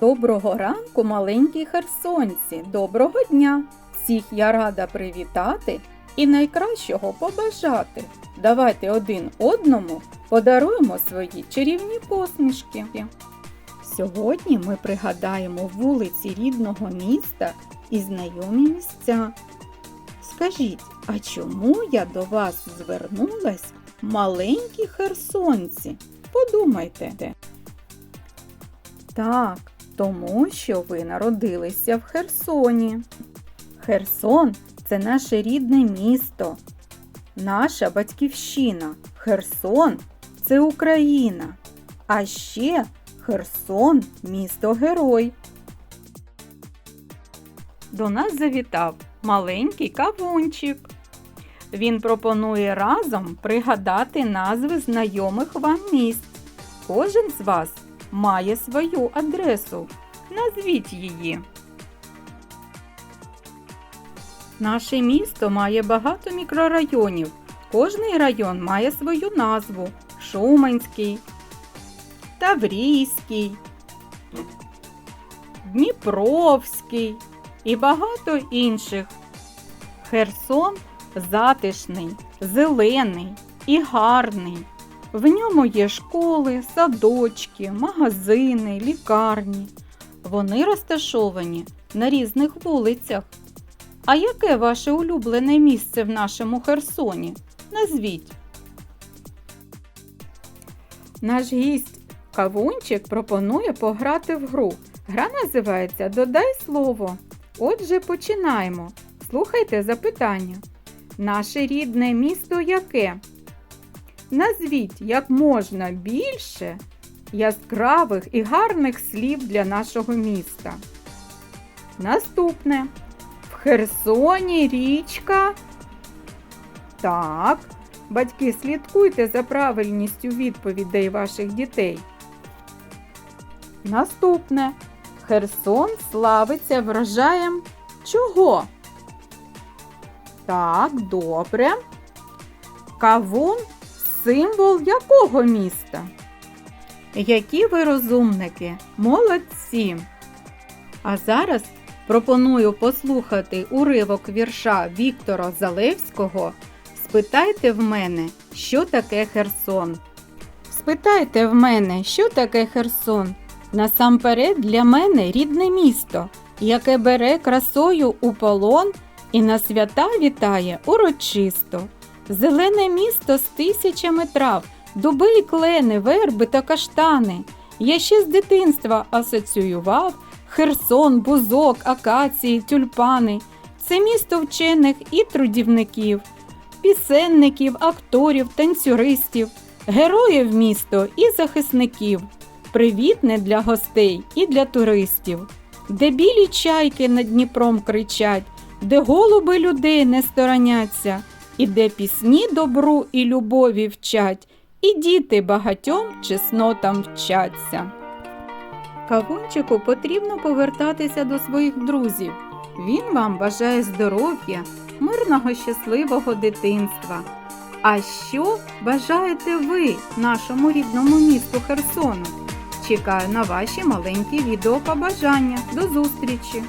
Доброго ранку, маленькі херсонці! Доброго дня! Всіх я рада привітати і найкращого побажати. Давайте один одному подаруємо свої чарівні посмішки. Сьогодні ми пригадаємо вулиці рідного міста і знайомі місця. Скажіть, а чому я до вас звернулась, маленькі херсонці? Подумайте. Так, тому що ви народилися в Херсоні. Херсон це наше рідне місто, наша батьківщина. Херсон це Україна. А ще Херсон місто герой. До нас завітав маленький кавунчик. Він пропонує разом пригадати назви знайомих вам місць. Кожен з вас має свою адресу. Назвіть її. Наше місто має багато мікрорайонів. Кожний район має свою назву: Шуманський, Таврійський, Дніпровський і багато інших. Херсон затишний, зелений і гарний. В ньому є школи, садочки, магазини, лікарні. Вони розташовані на різних вулицях. А яке ваше улюблене місце в нашому Херсоні? Назвіть. Наш гість Кавунчик пропонує пограти в гру. Гра називається Додай слово. Отже, починаємо. Слухайте запитання. Наше рідне місто яке? Назвіть як можна більше яскравих і гарних слів для нашого міста. Наступне. В Херсоні річка. Так. Батьки, слідкуйте за правильністю відповідей ваших дітей. Наступне. Херсон славиться врожаєм чого? Так, добре. Кавун символ якого міста? Які ви розумники, молодці! А зараз пропоную послухати уривок вірша Віктора Залевського Спитайте в мене, що таке Херсон. Спитайте в мене, що таке Херсон. Насамперед для мене рідне місто, яке бере красою у полон і на свята вітає урочисто. Зелене місто з тисячами трав, дуби і клени, верби та каштани. Я ще з дитинства асоціював Херсон, бузок, акації, тюльпани. Це місто вчених і трудівників, пісенників, акторів, танцюристів, героїв місто і захисників, привітне для гостей і для туристів, де білі чайки над Дніпром кричать, де голуби людей не стороняться, і де пісні добру і любові вчать, і діти багатьом чеснотам вчаться. Кавунчику потрібно повертатися до своїх друзів. Він вам бажає здоров'я, мирного щасливого дитинства. А що бажаєте ви нашому рідному місту Херсону? Чекаю на ваші маленькі відеопобажання. До зустрічі!